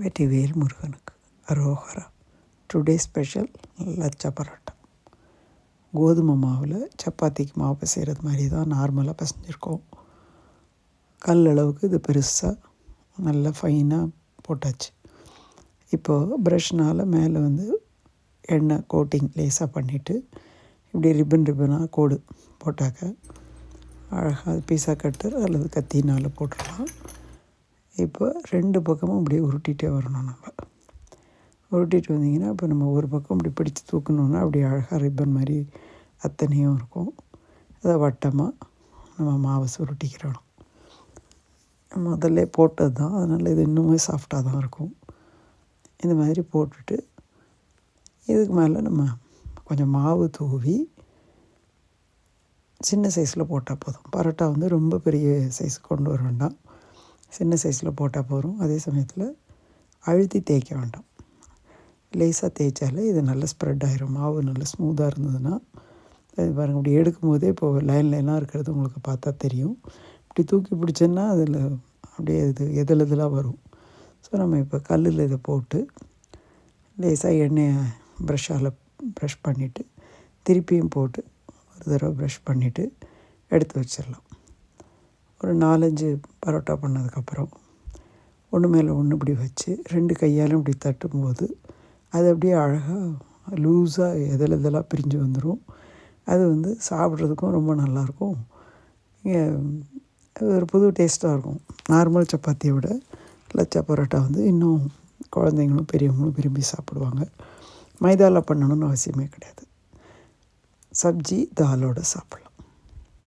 வெற்றிவேல் முருகனுக்கு. அரோகரா. Today special lachha parotta கோதுமை மாவில் சப்பாத்திக்கு மாவு செய்கிறது மாதிரி தான் நார்மலாக பிசைஞ்சிருக்கோம். கல் அளவுக்கு இது பெருசாக நல்லா ஃபைனாக போட்டாச்சு. இப்போது ப்ரஷ்னால் மேலே வந்து எண்ணெய் கோட்டிங் லேஸாக பண்ணிவிட்டு இப்படி ரிப்பன் ரிப்பனாக கோடு போட்டாக்க அழகாக பீஸா கட்டர் அல்லது கத்தினால் போட்டுடலாம். இப்போ ரெண்டு பக்கமும் அப்படியே உருட்டிகிட்டே வரணும் நம்ம. உருட்டிட்டு வந்தீங்கன்னா இப்போ நம்ம ஒரு பக்கம் இப்படி பிடிச்சி தூக்கணுன்னா அப்படி அழகாக ரிப்பன் மாதிரி அத்தனையும் இருக்கும். அதை வட்டமாக நம்ம மாவை சுருட்டிக்கிறோம் முதல்ல போட்டது தான். அதனால் இது இன்னுமே சாஃப்டாக தான் இருக்கும். இந்த மாதிரி போட்டுட்டு இதுக்கு மேலே நம்ம கொஞ்சம் மாவு தூவி சின்ன சைஸில் போட்டால் போதும். பரோட்டா வந்து ரொம்ப பெரிய சைஸ் கொண்டு வர வேண்டாம். சின்ன சைஸில் போட்டால் போதும். அதே சமயத்தில் அழுத்தி தேய்க்க வேண்டாம். லேசாக தேய்ச்சாலே இது நல்லா ஸ்ப்ரெட் ஆகிரும் மாவு நல்லா ஸ்மூத்தாக இருந்ததுன்னா இது பாருங்கள் இப்படி எடுக்கும் போதே இப்போது லைன் லைனாக இருக்கிறது உங்களுக்கு பார்த்தா தெரியும். இப்படி தூக்கி பிடிச்சோன்னா அதில் அப்படியே இது எதில் இதெல்லாம் வரும். ஸோ நம்ம இப்போ கல்லில் இதை போட்டு லேசாக எண்ணெயை ப்ரஷ்ஷால் ப்ரஷ் பண்ணிவிட்டு திருப்பியும் போட்டு ஒரு தடவை ப்ரஷ் பண்ணிவிட்டு எடுத்து வச்சிடலாம். ஒரு நாலஞ்சு பரோட்டா பண்ணதுக்கப்புறம் ஒன்று மேலே ஒன்று இப்படி வச்சு ரெண்டு கையாலும் இப்படி தட்டும்போது அது அப்படியே அழகாக லூஸாக எதில் இதெல்லாம் பிரிஞ்சு வந்துடும் அது வந்து சாப்பிட்றதுக்கும் ரொம்ப நல்லாயிருக்கும். இங்கே ஒரு புது டேஸ்ட்டாக இருக்கும். நார்மல் சப்பாத்தியை விட லச்சா பரோட்டா வந்து இன்னும் குழந்தைங்களும் பெரியவங்களும் விரும்பி சாப்பிடுவாங்க. மைதாவில் பண்ணணும்னு அவசியமே கிடையாது. சப்ஜி தாலோடு சாப்பிட்லாம்.